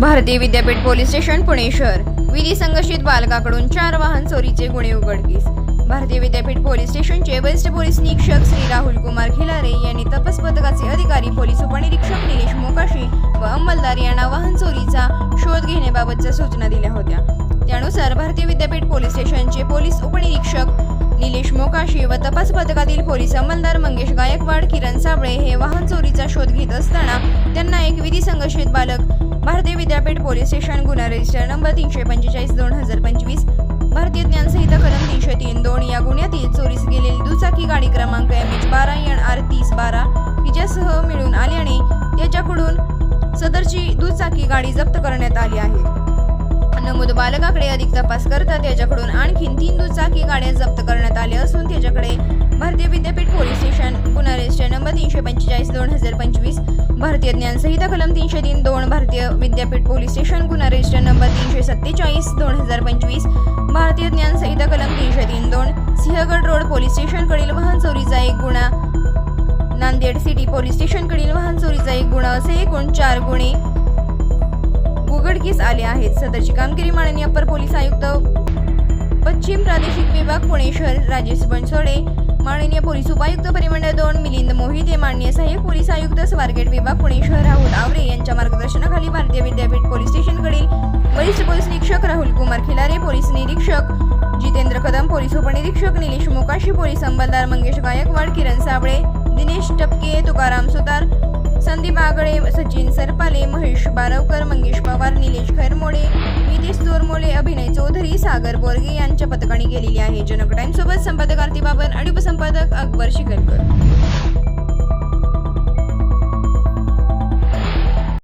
भारतीय Vidyapeeth police station Pune शहर. विधी संघर्षित बालकाकडून चार वाहन चोरीचे गुन्हे उघडकीस. भारतीय विद्यापीठ पोलीस स्टेशनचे वरिष्ठ पोलीस निरीक्षक श्री राहुल कुमार खिलारे यांनी तपास पथकाचे अधिकारी पोलीस उपनिरीक्षक निलेश मोकाशी व अंमलदार यांना वाहन चोरीचा शोध घेण्याबाबतच्या सूचना दिल्या होत्या. त्यानुसार भारतीय विद्यापीठ पोलीस स्टेशनचे पोलीस उपनिरीक्षक निलेश मोकाशी व तपास पथकातील पोलीस अंमलदार मंगेश गायकवाड किरण साबळे हे वाहन चोरीचा शोध घेत असताना त्यांना एक विधी संघर्षित बालक भारतीय विद्यापीठ पोलीस स्टेशन गुन्हा रजिस्टर नंबर तीनशे पंचेचाळीस दोन हजार पंचवीस. भारतीय ज्ञानसंहिता कलम तीनशे तीन दोन या गुन्ह्यातील चोरीस गेलेली दुचाकी गाडी क्रमांक एम एच बारा एन आर तीस बारा हिच्यासह मिळून आल्याने त्याच्याकडून सदरची दुचाकी गाडी जप्त करण्यात आली आहे. नमूद बालकाकडे अधिक तपास करता त्याच्याकडून आणखीन तीन दुचाकी गाड्या जप्त करण्यात आल्या असून त्याच्याकडे भारतीय विद्यापीठ पोलीस स्टेशन पुन्हा रजिस्टर नंबर तीनशे पंचेचाळीस दोन हजार पंचवीस भारतीय ज्ञान संहिता कलम तीनशे तीन दोन भारतीय विद्यापीठ पोलीस स्टेशन गुन्हा रजिस्टर नंबर तीनशे सत्तेचाळीस दोन हजार पंचवीस. भारतीय ज्ञानसंहिता कलम तीनशे तीन दोन सिंहगड रोड पोलीस स्टेशनकडील वाहन चोरीचा एक गुन्हा. नांदेड सिटी पोलीस स्टेशनकडील वाहन चोरीचा एक गुन्हा असे एकूण चार गुन्हे. उघडकीस आले आहेत. सदरची कामगिरी माननीय अप्पर पोलीस आयुक्त पश्चिम प्रादेशिक विभाग पुणे शहर राजेश बनसोडे. माननीय पोलीस उपायुक्त परिमंडळ दोन मिलिंद मोहिते माननीय सहाय्यक पोलीस आयुक्त स्वारगेट विभाग पुणे शहर राहुल आवरे यांच्या मार्गदर्शनाखाली भारतीय विद्यापीठ पोलीस स्टेशनकडील वरिष्ठ पोलीस निरीक्षक राहुल कुमार खिलारे पोलीस निरीक्षक जितेंद्र कदम पोलीस उपनिरीक्षक निलेश मोकाशी पोलीस अंमलदार मंगेश गायकवाड किरण साबळे दिनेश टपके तुकाराम सुतार संदीप आगळे सचिन सरपाले महेश बारवकर मंगेश पवार निलेश खैरमोडे नितेश चोरमोले अभिनय चौधरी सागर बोरगे यांच्या पथकाने केलेली आहे. जनक टाइम सोबत संपादक आरती बाबर आणि उपसंपादक अकबर शिकलकर